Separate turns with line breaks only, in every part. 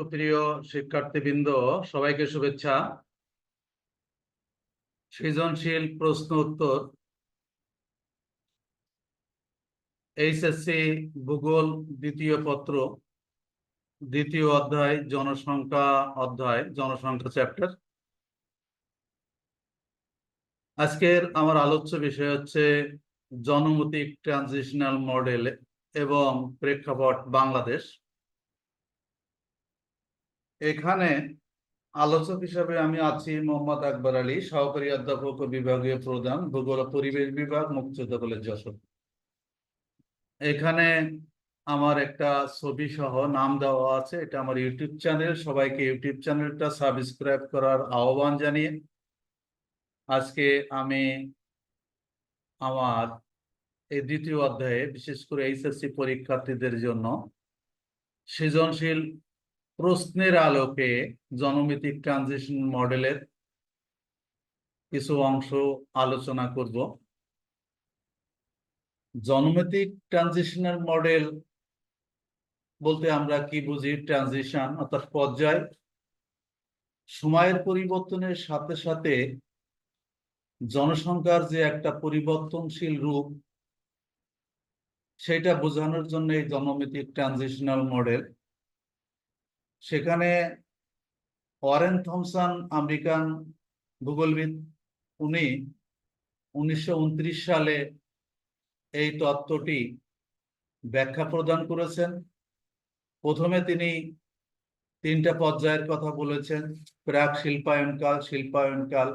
সুপ্রিয় শিক্ষার্থীবৃন্দ, সবাইকে শুভেচ্ছা। সৃজনশীল প্রশ্ন উত্তর। এইচএসসি ভূগোল দ্বিতীয় পত্র, দ্বিতীয় অধ্যায়, জনসংখ্যা অধ্যায়, জনসংখ্যা চ্যাপ্টার। আজকের আমার আলোচ্য বিষয় হচ্ছে জনমতিক ট্রানজিশনাল মডেল এবং প্রেক্ষাপট বাংলাদেশ। এখানে আলোচক হিসাবে আমি আছি মোহাম্মদ আকবর আলী, সহকারী অধ্যাপক বিভাগীয় প্রধান, ভূগোল পরিবেশ বিভাগ, মুক্তিযোদ্ধা কলেজ যশোর। এখানে আমার একটা ছবি সহ নাম দেওয়া আছে, এটা আমার ইউটিউব চ্যানেল, সবাইকে ইউটিউব চ্যানেলটা সাবস্ক্রাইব করার আহ্বান জানিয়ে আজকে আমি আমার এই দ্বিতীয় অধ্যায়ে, বিশেষ করে এইচএসসি পরীক্ষার্থীদের জন্য সৃজনশীল প্রশ্নের আলোকে জনমিতিক ট্রানজিশন মডেলের কিছু অংশ আলোচনা করব। জনমিতিক ট্রানজিশনাল মডেল বলতে আমরা কি বুঝি? ট্রানজিশন অর্থাৎ পর্যায়। সময়ের পরিবর্তনের সাথে সাথে জনসংখ্যার যে একটা পরিবর্তনশীল রূপ, সেটা বোঝানোর জন্য এই জনমিতিক ট্রানজিশনাল মডেল সেখানে ওয়ারেন থমসন, আমেরিকান ভূগোলবিদ, উনি উনিশশো উনত্রিশ সালে এই তত্ত্বটি ব্যাখ্যা প্রদান করেছেন। প্রথমে তিনি তিনটা পর্যায়ের কথা বলেছেন, প্রাক শিল্পায়নকাল শিল্পায়নকাল,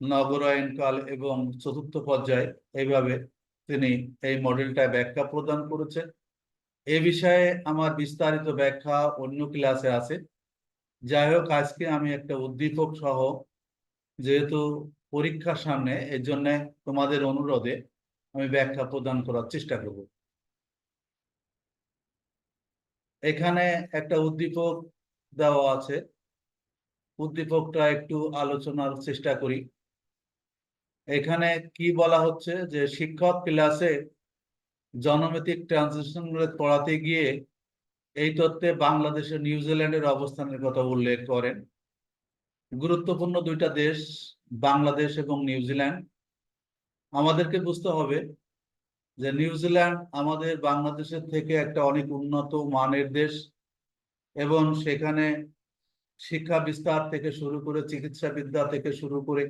নগরায়নকাল এবং চতুর্থ পর্যায়। এইভাবে তিনি এই মডেলটা ব্যাখ্যা প্রদান করেছেন। এ বিষয়ে আমার বিস্তারিত ব্যাখ্যা অন্য ক্লাসে আছে। যাই হোক আজকে আমি একটা উদ্দীপক সহ, যেহেতু পরীক্ষার সামনে এর জন্য তোমাদের অনুরোধে আমি ব্যাখ্যা প্রদান করার চেষ্টা করব। এখানে একটা উদ্দীপক দেওয়া আছে। উদ্দীপকটা একটু আলোচনার চেষ্টা করি। এখানে কি বলা হচ্ছে যে, শিক্ষক ক্লাসে জনমিতিক ট্রানজিশন পড়াতে গিয়ে এই তত্ত্বে বাংলাদেশের নিউজিল্যান্ডের অবস্থানের কথা উল্লেখ করেন। গুরুত্বপূর্ণ দুইটা দেশ, বাংলাদেশ এবং নিউজিল্যান্ড আমাদেরকে বুঝতে হবে যে নিউজিল্যান্ড আমাদের বাংলাদেশের থেকে একটা অনেক উন্নত মানের দেশ এবং সেখানে শিক্ষা বিস্তার থেকে শুরু করে চিকিৎসা বিদ্যা থেকে শুরু করে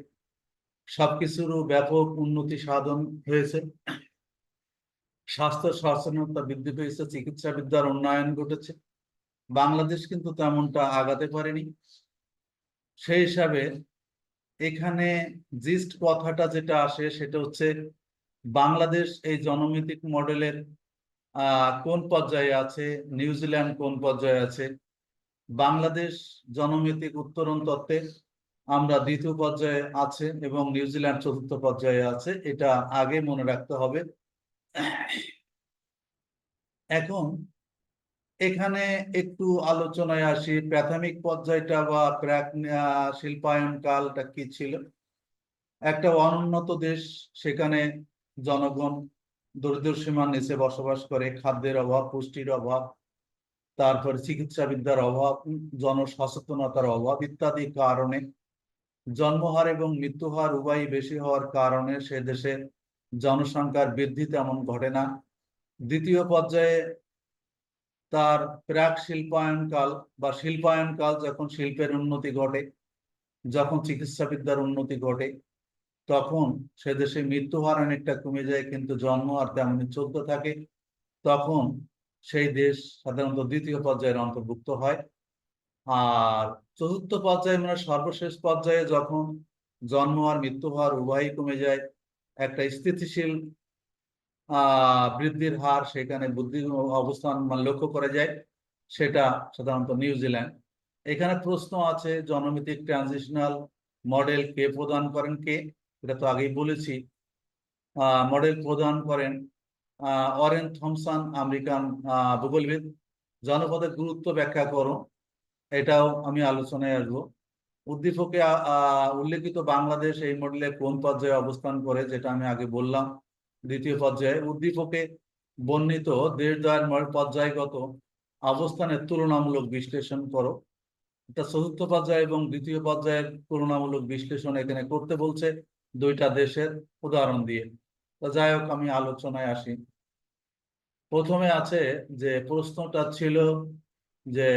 সবকিছুরও ব্যাপক উন্নতি সাধন হয়েছে। স্বাস্থ্য সচেতনতা বৃদ্ধি পেয়েছে, চিকিৎসা বিদ্যার উন্নয়ন ঘটেছে। বাংলাদেশ কিন্তু তেমনটা আগাতে পারেনি। সেই হিসাবে এখানে জিস্ট কথাটা যেটা আসে সেটা হচ্ছে বাংলাদেশ এই জনমিতিক মডেলের কোন পর্যায়ে আছে নিউজিল্যান্ড কোন পর্যায়ে আছে? বাংলাদেশ জনমিতিক উত্তরণ তত্ত্বে আমরা দ্বিতীয় পর্যায়ে আছে এবং নিউজিল্যান্ড চতুর্থ পর্যায়ে আছে, এটা আগে মনে রাখতে হবে। এখন এখানে একটু আলোচনায় আসি, প্রাথমিক পর্যায়টা বা প্রাক শিল্পায়ন কালটা কি ছিল? একটা অনুন্নত দেশ, সেখানে জনগণ দরিদ্র সীমার নিচে বসবাস করে, খাদ্যের অভাব, পুষ্টির অভাব, তারপর চিকিৎসাবিদ্যার অভাব জনসচেতনতার অভাব ইত্যাদি কারণে জন্মহার এবং মৃত্যুহার উভয়ই বেশি হওয়ার কারণে সে দেশে জনসংখ্যার বৃদ্ধি তেমন ঘটে না। দ্বিতীয় পর্যায়ে তার প্রাক শিল্পায়ন কাল বা শিল্পায়ন কাল যখন শিল্পের উন্নতি ঘটে, যখন চিকিৎসাবিদ্যার উন্নতি ঘটে, তখন সে দেশে মৃত্যু হার অনেকটা কমে যায়, কিন্তু জন্ম আর তেমনি চলতে থাকে। তখন সেই দেশ সাধারণত দ্বিতীয় পর্যায়ের অন্তর্ভুক্ত হয়। আর চতুর্থ পর্যায়ে মানে সর্বশেষ পর্যায়ে যখন জন্ম আর মৃত্যু হওয়ার উভয়ই কমে যায় একটা স্থিতিশীল বৃদ্ধির হার, সেখানে বুদ্ধি অবস্থান মানে লক্ষ্য করা যায়, সেটা সাধারণত নিউজিল্যান্ড এখানে প্রশ্ন আছে, জনমিতিক ট্রানজিশনাল মডেল কে প্রদান করেন কে? এটা তো আগেই বলেছি। মডেল প্রদান করেন অরেন থমসন, আমেরিকান ভূগোলবিদ। জনপদের গুরুত্ব ব্যাখ্যা করো, এটাও আমি আলোচনায় আসব। উদ্দীপকে উল্লেখিত বাংলাদেশ এই মডেলে কোন পর্যায়ে অবস্থান করে যেটা আমি আগে বললাম, দ্বিতীয় পর্যায়ে উদ্দীপকে বর্ণিত দেশ দয়ের পর্যায়গত অবস্থানের তুলনামূলক বিশ্লেষণ করো। এটা চতুর্থ পর্যায় এবং দ্বিতীয় পর্যায়ের তুলনামূলক বিশ্লেষণ এখানে করতে বলছে দুইটা দেশের উদাহরণ দিয়ে। তো যাই হোক, আমি আলোচনায় আসি। প্রথমে আছে যে প্রশ্নটা ছিল যে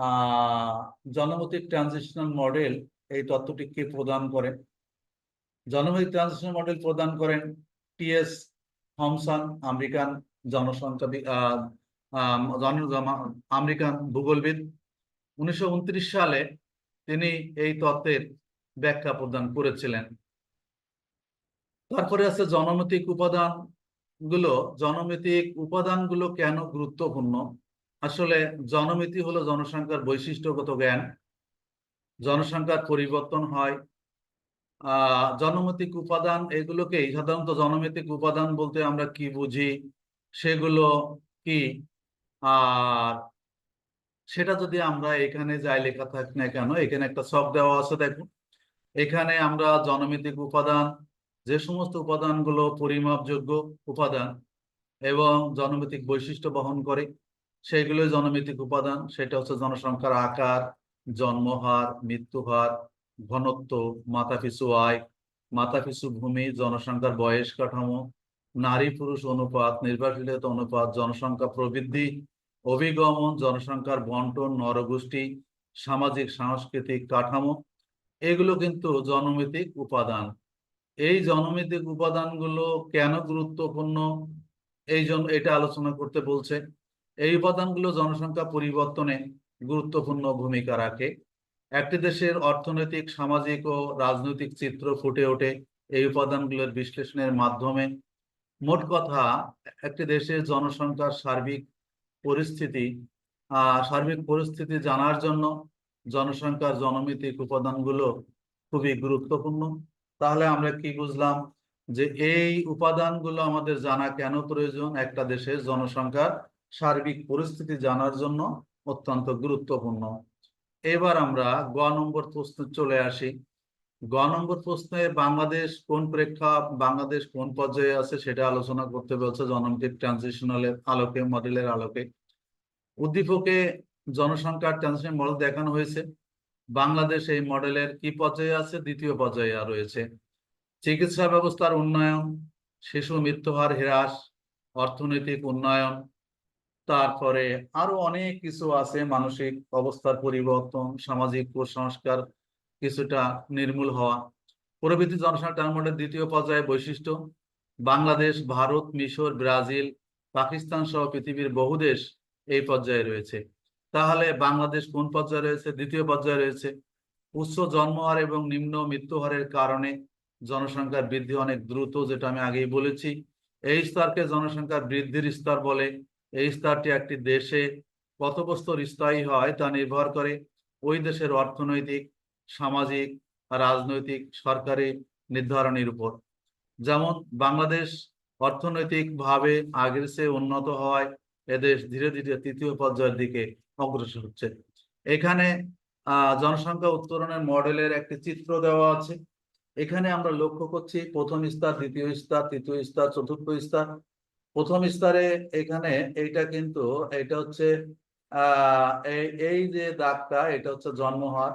আহ জনমতিক ট্রানজিশনাল মডেল এই তত্ত্বটি কে প্রদান করেন জনমতিক ট্রানজিশনাল মডেল প্রদান করেন টিএস থমসন, আমেরিকান জনসংখ্যা জন- আমেরিকান ভূগোলবিদ। উনিশশো উনত্রিশ সালে তিনি এই তত্ত্বের ব্যাখ্যা প্রদান করেছিলেন। তারপরে আছে জনমিতিক উপাদানগুলো জনমিতিক উপাদানগুলো কেন গুরুত্বপূর্ণ? আসলে জনমিতি হলো জনসংখ্যার বৈশিষ্ট্যগত জ্ঞান। জনসংখ্যার পরিবর্তন হয়। জনমিতিক উপাদান এগুলোকেই সাধারণত জনমিতিক উপাদান বলতে আমরা কি বুঝি? সেগুলো কি? আর সেটা যদি আমরা এখানে যাই লেখা থাক না কেন, এখানে একটা ছক দেওয়া আছে দেখো। এখানে আমরা জনমিতিক উপাদান, যে সমস্ত উপাদানগুলো পরিমাপযোগ্য উপাদান এবং জনমিতিক বৈশিষ্ট্য বহন করে সেইগুলো জনমিতিক উপাদান। সেটা হচ্ছে জনসংখ্যার আকার, জন্মহার, মৃত্যুহার, ঘনত্ব মাথাপিছু আয় মাথাপিছু ভূমি, জনসংখ্যার বয়স কাঠামো, নারী পুরুষ অনুপাত নির্ভরশীলতা অনুপাত, জনসংখ্যা প্রবৃদ্ধি, অভিগমন, জনসংখ্যার বন্টন, নরগোষ্ঠী, সামাজিক, সাংস্কৃতিক কাঠামো। এগুলো কিন্তু জনমিতিক উপাদান। এই জনমিতিক উপাদানগুলো কেন গুরুত্বপূর্ণ? এই জন্য এটা আলোচনা করতে বলছে। এই উপাদানগুলো জনসংখ্যা পরিবর্তনে গুরুত্বপূর্ণ ভূমিকা রাখে। একটি দেশের অর্থনৈতিক, সামাজিক ও রাজনৈতিক চিত্র ফুটে ওঠে এই উপাদানগুলোর বিশ্লেষণের মাধ্যমে। মোট কথা, একটি দেশের জনসংখ্যার সার্বিক পরিস্থিতি সার্বিক পরিস্থিতি জানার জন্য জনসংখ্যার জনমিতিক উপাদানগুলো খুবই গুরুত্বপূর্ণ। তাহলে আমরা কি বুঝলাম যে এই উপাদানগুলো আমাদের জানা কেন প্রয়োজন? একটা দেশের জনসংখ্যার সার্বিক পরিস্থিতি জানার জন্য অত্যন্ত গুরুত্বপূর্ণ। এবার আমরা গ নম্বর প্রশ্নে চলে আসি। গ নম্বর প্রশ্নে বাংলাদেশ কোন প্রেক্ষা বাংলাদেশ কোন পর্যায়ে আছে সেটা আলোচনা করতে বলছে জনমিতিক ট্রানজিশনালের আলোকে মডেলের আলোকে। উদ্দীপকে জনসংখ্যার ট্রানজিশন মডেল দেখানো হয়েছে। বাংলাদেশ এই মডেলের কি পর্যায়ে আছে, দ্বিতীয় পর্যায়ে রয়েছে। চিকিৎসা ব্যবস্থার উন্নয়ন, শিশু মৃত্যুহার হ্রাস, অর্থনৈতিক উন্নয়ন তারপরে আরও অনেক কিছু আছে, মানসিক অবস্থার পরিবর্তন, সামাজিক কুসংস্কার কিছুটা নির্মূল হওয়া। প্রভৃতি জনসংখ্যা টার্মোডের দ্বিতীয় পর্যায়ে বৈশিষ্ট্য, বাংলাদেশ, ভারত, মিশর, ব্রাজিল, পাকিস্তান সহ পৃথিবীর বহু দেশ এই পর্যায়ে রয়েছে। তাহলে বাংলাদেশ কোন পর্যায়ে রয়েছে? দ্বিতীয় পর্যায়ে রয়েছে। উচ্চ জন্মহার এবং নিম্ন মৃত্যুহারের কারণে জনসংখ্যার বৃদ্ধি অনেক দ্রুত, যেটা আমি আগেই বলেছি। এই স্তরকে জনসংখ্যার বৃদ্ধির স্তর বলে এই স্তরটি একটি দেশে কত স্থায়ী হয় তা নির্ভর করে। ওই দেশের অর্থনৈতিক, সামাজিক, রাজনৈতিক, সরকারি নির্ধারণের উপর। যেমন বাংলাদেশ অর্থনৈতিক ভাবে আগের চেয়ে উন্নত হওয়ায় এদেশ ধীরে ধীরে তৃতীয় পর্যায়ের দিকে অগ্রসর হচ্ছে। এখানে জনসংখ্যা উত্তরণের মডেলের একটি চিত্র দেওয়া আছে। এখানে আমরা লক্ষ্য করছি প্রথম স্তর, দ্বিতীয় স্তর, তৃতীয় স্তর, চতুর্থ স্তর প্রথম স্তরে এখানে এইটা কিন্তু এটা হচ্ছে এই যে দাগটা, এটা হচ্ছে জন্মহার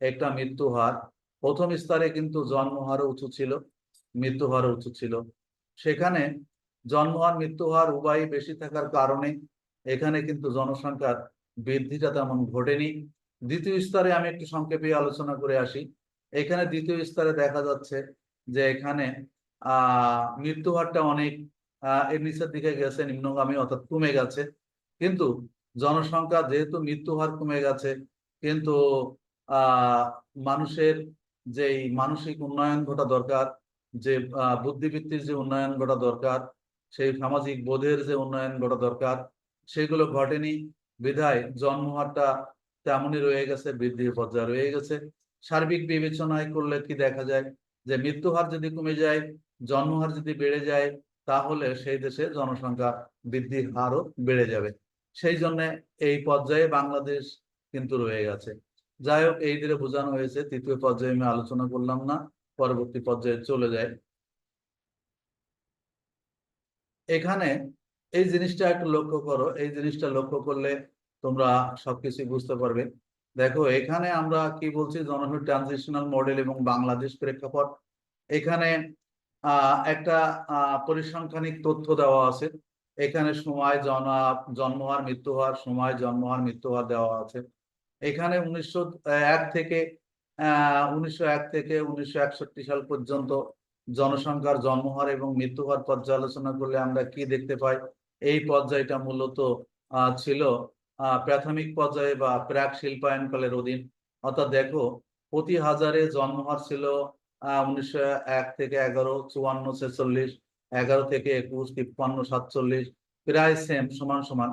একটা মৃত্যু হার প্রথম স্তরে কিন্তু জন্মহার উঁচু ছিল, মৃত্যু হার উঁচু ছিল। সেখানে জন্মহার মৃত্যু হার উভয়ই বেশি থাকার কারণে এখানে কিন্তু জনসংখ্যার বৃদ্ধিটা তেমন ঘটেনি। দ্বিতীয় স্তরে আমি একটু সংক্ষেপে আলোচনা করে আসি। এখানে দ্বিতীয় স্তরে দেখা যাচ্ছে যে এখানে আহ মৃত্যু হারটা অনেক এর নিচের দিকে গেছে নিম্নগামী অর্থাৎ কমে গেছে। কিন্তু জনসংখ্যা যেহেতু মৃত্যু হার কমে গেছে, কিন্তু মানুষের যেই মানসিক উন্নয়ন ঘটা দরকার, যে বুদ্ধিবৃত্তির যে উন্নয়ন ঘটা দরকার, সেই সামাজিক বোধের যে উন্নয়ন ঘটা দরকার, সেগুলো ঘটেনি। বিধায় জন্মহারটা তেমনই রয়ে গেছে, বৃদ্ধির পর্যায়ে রয়ে গেছে। সার্বিক বিবেচনায় করলে কি দেখা যায়? যে মৃত্যু হার যদি কমে যায়, জন্মহার যদি বেড়ে যায় তাহলে সেই দেশে জনসংখ্যা বৃদ্ধির হারও বেড়ে যাবে। সেই জন্য এই পর্যায়ে বাংলাদেশ কিন্তু রয়ে গেছে। যাই হোক, এই দিকে বোঝানো হয়েছে, তৃতীয় পর্যায়ে আমি আলোচনা করলাম না, পরবর্তী পর্যায়ে চলে যায় এখানে এই জিনিসটা একটু লক্ষ্য করো। এই জিনিসটা লক্ষ্য করলে তোমরা সবকিছু বুঝতে পারবে। দেখো, এখানে আমরা কি বলছি? জনসংখ্যা ট্রানজিশনাল মডেল এবং বাংলাদেশ প্রেক্ষাপট। এখানে একটা পরিসংখ্যানিক তথ্য দেওয়া আছে। এখানে সময় জন্ম জন্ম হওয়ার মৃত্যু হওয়ার সময় জন্ম হওয়ার মৃত্যু হওয়ার দেওয়া আছে। এখানে উনিশশো এক থেকে উনিশশো এক থেকে উনিশশো একষট্টি সাল পর্যন্ত জনসংখ্যার জন্মহার এবং মৃত্যু হার পর্যালোচনা করলে আমরা কি দেখতে পাই? এই পর্যায়টা মূলত ছিল প্রাথমিক পর্যায়ে বা প্রাক শিল্পায়নকালের অধীন। অর্থাৎ দেখো, প্রতি হাজারে জন্মহার ছিল আহ উনিশশো এক থেকে এগারো, চুয়ান্ন, ছেচল্লিশ, এগারো থেকে একুশ, তিপ্পান্ন, সাতচল্লিশ, প্রায় সেম সমান সমান।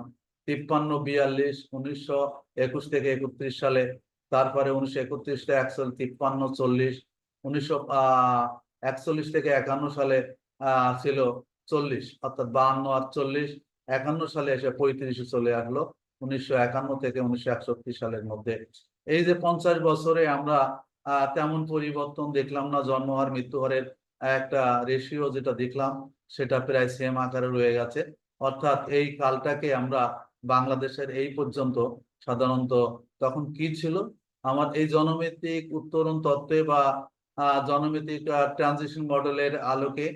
তিপ্পান্ন, বিয়াল্লিশ, উনিশশো একুশ থেকে একত্রিশ সালে, তারপরে উনিশশো একত্রিশ থেকে একশো তিপ্পান্ন, চল্লিশ, উনিশশো একচল্লিশ থেকে একান্ন সালে ছিল চল্লিশ, অর্থাৎ বাহান্ন, আটচল্লিশ, একান্ন সালে এসে পঁয়ত্রিশে চলে আসলো, উনিশশো একান্ন থেকে উনিশশো একষট্টি সালের মধ্যে। এই যে পঞ্চাশ বছরে আমরা তেমন পরিবর্তন দেখলাম না। জন্ম হার মৃত্যু হারের একটা রেশিও যেটা দেখলাম, সেটা প্রায় সেম আকারে রয়ে গেছে। অর্থাৎ এই কালটাকে আমরা বাংলাদেশের এই পর্যন্ত সাধারণত তখন কি ছিল? আমার এই জনমিতিক উত্তরণ তত্ত্বে বা জনমিতিক ট্রানজিশন মডেলের আলোকে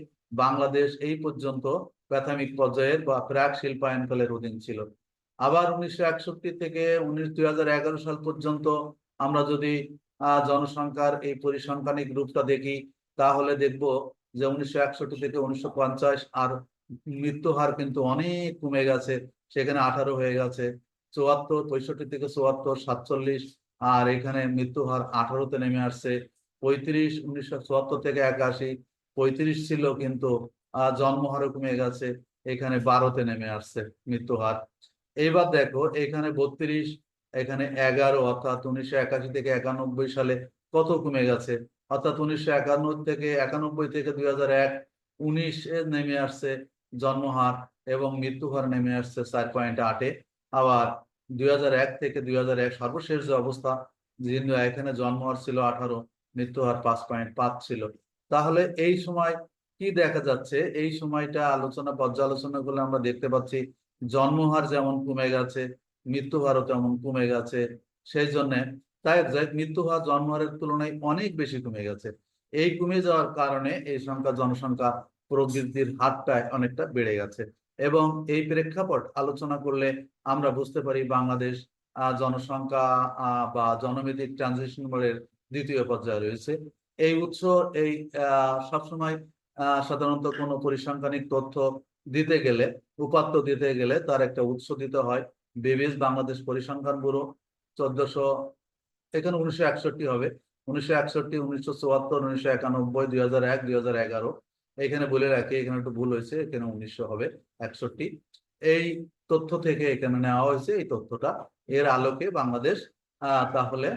বাংলাদেশ এই পর্যন্ত প্রাথমিক পর্যায়ের বা প্রাক শিল্পায়নকালের অধীন ছিল। আবার উনিশশো একষট্টি থেকে উনিশ দুই সাল পর্যন্ত আমরা যদি জনসংখ্যার এই পরিসংখ্যানিক রূপটা দেখি, তাহলে দেখব যে উনিশশো একষট্টি থেকে উনিশশো পঞ্চাশ আর মৃত্যু হার কিন্তু অনেক কমে গেছে, সেখানে আঠারো হয়ে গেছে, চুয়াত্তর, পঁয়ষট্টি থেকে চুয়াত্তর, সাতচল্লিশ, আর এখানে মৃত্যু হার আঠারোতে নেমে আসছে, পঁয়ত্রিশ উনিশশো চুয়াত্তর থেকে একাশি, পঁয়ত্রিশ ছিল কিন্তু আহ জন্মহারও কমে গেছে, এখানে বারোতে নেমে আসছে মৃত্যু হার। এইবার দেখো, এখানে বত্রিশ এখানে এগারো, অর্থাৎ উনিশশো একাশি থেকে একানব্বই সালে কত কমে গেছে? অর্থাৎ উনিশশো একান্ন থেকে একানব্বই থেকে দুই হাজার এক, উনিশে নেমে আসছে জন্মহার এবং মৃত্যু হার নেমে আসছে চার পয়েন্ট আটে। আবার দুই হাজার এক থেকে দুই হাজার এক সর্বশেষ যে অবস্থা যেহেতু এখানে জন্মহার ছিল আঠারো মৃত্যু হার পাঁচ পয়েন্ট পাঁচ ছিল। তাহলে এই সময় কি দেখা যাচ্ছে? এই সময়টা আলোচনা পর্যালোচনা করলে আমরা দেখতে পাচ্ছি, জন্মহার যেমন কমে গেছে মৃত্যু হারও তেমন কমে গেছে সেই জন্য তাই মৃত্যু হার জন্মহারের তুলনায় অনেক বেশি কমে গেছে। এই কমে যাওয়ার কারণে এই সংখ্যা, জনসংখ্যা প্রবৃদ্ধির হারটায় অনেকটা বেড়ে গেছে। এবং এই প্রেক্ষাপট আলোচনা করলে আমরা বুঝতে পারি বাংলাদেশ জনসংখ্যা বা জনমিতিক ট্রানজিশন মোডের দ্বিতীয় পর্যায়ে রয়েছে। এই উৎস, এই সবসময় সাধারণত কোনো পরিসংখ্যানিক তথ্য দিতে গেলে, উপাত্ত দিতে গেলে তার একটা উৎস দিতে হয়। বিবিএস বাংলাদেশ পরিসংখ্যান ব্যুরো চোদ্দশো এখানে উনিশশো একষট্টি হবে। উনিশশো একষট্টি, উনিশশো চুয়াত্তর, উনিশশো একানব্বই, দুই হাজার এক, দুই হাজার এগারো। এখানে বলে রাখি, এখানে একটু ভুল হয়েছে, এখানে উনিশশো হবে, একষট্টি। এই তথ্য থেকে এখানে নেওয়া হয়েছে এই তথ্যটা। এর আলোকে বাংলাদেশ তাহলে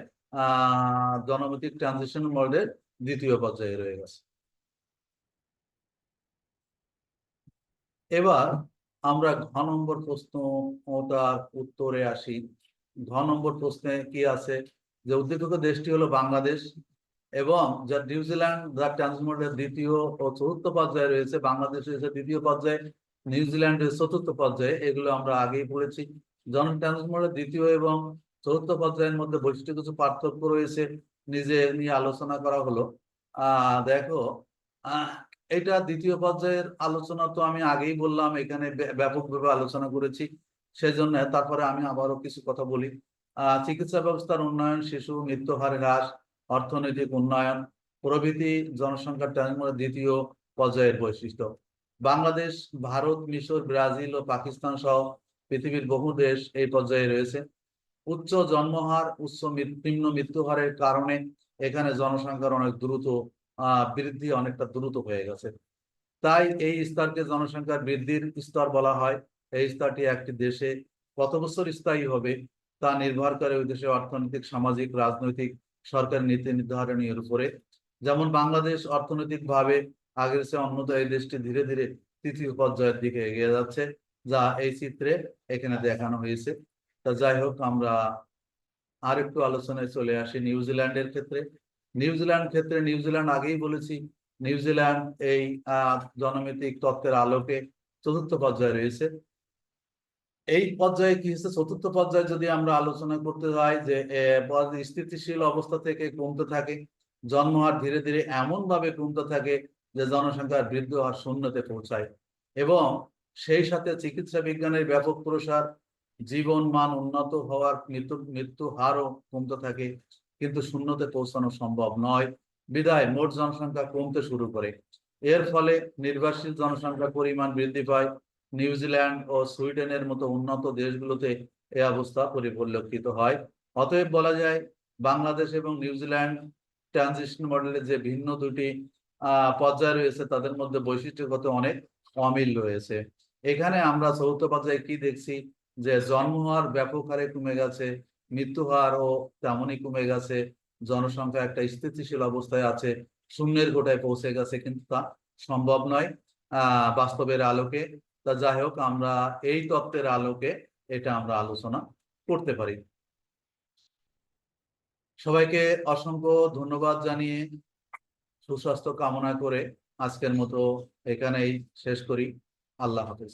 আহ জনমিতিক ট্রানজিশন মডেলের দ্বিতীয় পর্যায়ে রয়ে গেছে। এবার আমরা ঘ নম্বর প্রশ্ন তার উত্তরে আসি। ঘ নম্বর প্রশ্নে কি আছে? যে উদ্দীপক দেশটি হলো বাংলাদেশ এবং যা নিউজিল্যান্ড যা ট্রান্সমোডের দ্বিতীয় ও চতুর্থ পর্যায়ে রয়েছে। বাংলাদেশ রয়েছে দ্বিতীয় পর্যায়ে নিউজিল্যান্ডের চতুর্থ পর্যায়ে। এগুলো আমরা আগেই পড়েছি। জন ট্রান্সমোডের দ্বিতীয় এবং চতুর্থ পর্যায়ের মধ্যে বৈশিষ্ট্য কিছু পার্থক্য রয়েছে। নিজে নিয়ে আলোচনা করা হলো। আহ, দেখো, আহ এটা দ্বিতীয় পর্যায়ের আলোচনা তো আমি আগেই বললাম, এখানে ব্যাপকভাবে আলোচনা করেছি। সেজন্য তারপরে আমি আবারও কিছু কথা বলি। চিকিৎসা ব্যবস্থার উন্নয়ন, শিশু মৃত্যু হার হ্রাস, অর্থনৈতিক উন্নয়ন, প্রভৃতি জনসংখ্যার ট্রান্সমোডের দ্বিতীয় পর্যায়ের বৈশিষ্ট্য। বাংলাদেশ, ভারত, মিশর, ব্রাজিল ও পাকিস্তান সহ পৃথিবীর বহু দেশ এই পর্যায়ে রয়েছে। উচ্চ জন্মহার, উচ্চ নিম্ন মৃত্যু হারের কারণে এখানে জনসংখ্যার অনেক দ্রুত বৃদ্ধি অনেকটা দ্রুত হয়ে গেছে। তাই এই স্তরকে জনসংখ্যার বৃদ্ধির স্তর বলা হয়। এই স্তরটি একটি দেশে কত বছর স্থায়ী হবে তা নির্ভর করে ওই দেশের অর্থনৈতিক, সামাজিক, রাজনৈতিক, সরকারি নীতি নির্ধারণের উপরে। যেমন বাংলাদেশ অর্থনৈতিকভাবে আগের চেয়ে অন্যত এই দেশটি ধীরে ধীরে তৃতীয় পর্যায়ের দিকে এগিয়ে যাচ্ছে, যা এই চিত্রে এখানে দেখানো হয়েছে। তা যাই হোক, আমরা আর একটু আলোচনায় চলে আসি নিউজিল্যান্ডের ক্ষেত্রে। নিউজিল্যান্ড ক্ষেত্রে নিউজিল্যান্ড আগেই বলেছি। নিউজিল্যান্ড এই জনমিতিক তত্ত্বের আলোকে চতুর্থ পর্যায়ে রয়েছে। এই পর্যায়ে কি হচ্ছে? চতুর্থ পর্যায়ে যদি আমরা আলোচনা করতে যাই যে স্থিতিশীল অবস্থা থেকে কমতে থাকে জন্মহার ধীরে ধীরে এমন ভাবে কমতে থাকে যে জনসংখ্যার বৃদ্ধি হার শূন্যতে পৌঁছায়। এবং সেই সাথে চিকিৎসা বিজ্ঞানের ব্যাপক প্রসার, জীবন মান উন্নত হওয়ার মৃত্যু মৃত্যু হারও কমতে থাকে। কিন্তু শূন্যতে পৌঁছানো সম্ভব নয়। বিদায়, মোট জনসংখ্যা কমতে শুরু করে। এর ফলে নির্বাসিত জনসংখ্যার পরিমাণ বৃদ্ধি পায়। নিউজিল্যান্ড ও সুইডেনের মতো উন্নত দেশগুলোতে এ অবস্থা পরিলক্ষিত হয়। অতএব বলা যায়, বাংলাদেশ এবং নিউজিল্যান্ড ট্রানজিশন মডেলের যে ভিন্ন দুটি পর্যায় রয়েছে, তাদের মধ্যে বৈশিষ্ট্যগত অনেক অমিল রয়েছে। এখানে আমরা চৌথ পর্যায়ে কি দেখছি? যে জন্ম হওয়ার ব্যাপক হারে কমে গেছে। মৃত্যু হার ও তেমনই কমে গেছে, জনসংখ্যা একটা স্থিতিশীল অবস্থায় আছে, শূন্যের গোটায় পৌঁছে গেছে, কিন্তু তা সম্ভব নয় বাস্তবের আলোকে। তা যাই হোক, আমরা এই তত্ত্বের আলোকে এটা আমরা আলোচনা করতে পারি। সবাইকে অসংখ্য ধন্যবাদ জানিয়ে সুস্বাস্থ্য কামনা করে আজকের মতো এখানেই শেষ করি। আল্লাহ হাফেজ।